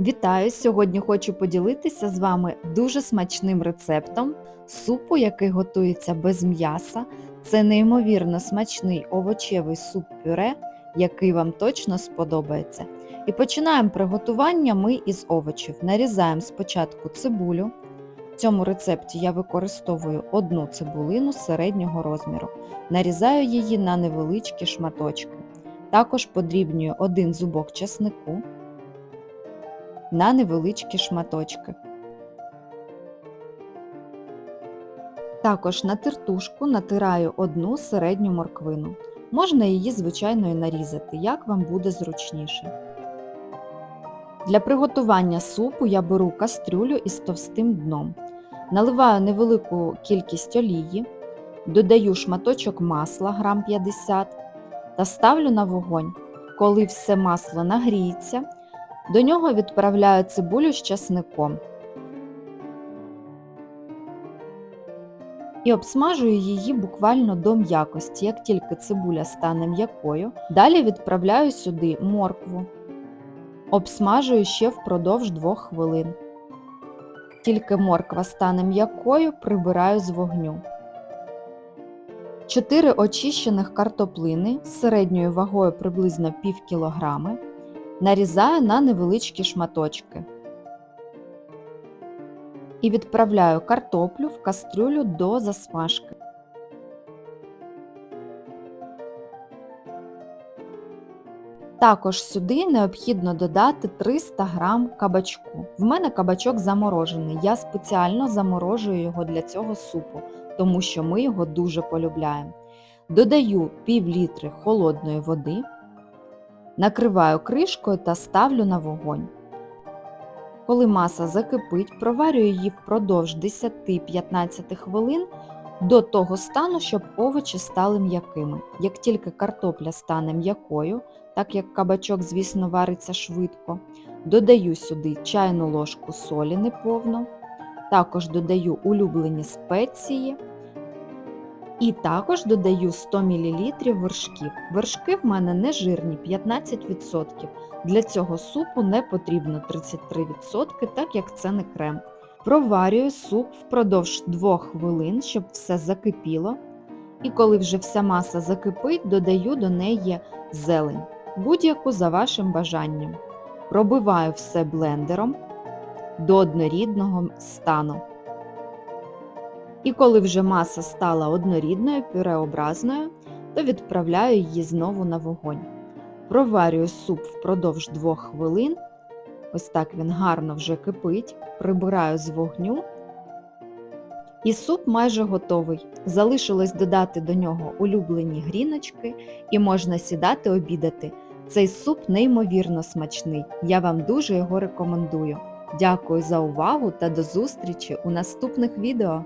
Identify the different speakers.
Speaker 1: Вітаю! Сьогодні хочу поділитися з вами дуже смачним рецептом супу, який готується без м'яса. Це неймовірно смачний овочевий суп-пюре, який вам точно сподобається. І починаємо приготування ми із овочів. Нарізаємо спочатку цибулю. В цьому рецепті я використовую одну цибулину середнього розміру. Нарізаю її на невеличкі шматочки. Також подрібнюю один зубок часнику на невеличкі шматочки. Також на тертушку натираю одну середню морквину. Можна її, звичайно, і нарізати, як вам буде зручніше. Для приготування супу я беру кастрюлю із товстим дном. Наливаю невелику кількість олії, додаю шматочок масла грам 50 та ставлю на вогонь. Коли все масло нагріється, до нього відправляю цибулю з часником і обсмажую її буквально до м'якості. Як тільки цибуля стане м'якою, далі відправляю сюди моркву, обсмажую ще впродовж 2 хвилин. Тільки морква стане м'якою, прибираю з вогню. 4 очищених картоплини з середньою вагою приблизно пів кілограми нарізаю на невеличкі шматочки і відправляю картоплю в кастрюлю до засмажки. Також сюди необхідно додати 300 г кабачку. В мене кабачок заморожений. Я спеціально заморожую його для цього супу, тому що ми його дуже полюбляємо. Додаю пів літри холодної води. Накриваю кришкою та ставлю на вогонь. Коли маса закипить, проварюю її впродовж 10-15 хвилин до того стану, щоб овочі стали м'якими. Як тільки картопля стане м'якою, так як кабачок, звісно, вариться швидко, додаю сюди чайну ложку солі неповну, також додаю улюблені спеції. І також додаю 100 мл вершків. Вершки в мене не жирні 15%. Для цього супу не потрібно 33%, так як це не крем. Проварюю суп впродовж 2 хвилин, щоб все закипіло. І коли вже вся маса закипить, додаю до неї зелень, будь-яку за вашим бажанням. Пробиваю все блендером до однорідного стану. І коли вже маса стала однорідною, пюреобразною, то відправляю її знову на вогонь. Проварюю суп впродовж 2 хвилин. Ось так він гарно вже кипить, прибираю з вогню. І суп майже готовий. Залишилось додати до нього улюблені гріночки і можна сідати обідати. Цей суп неймовірно смачний. Я вам дуже його рекомендую. Дякую за увагу та до зустрічі у наступних відео!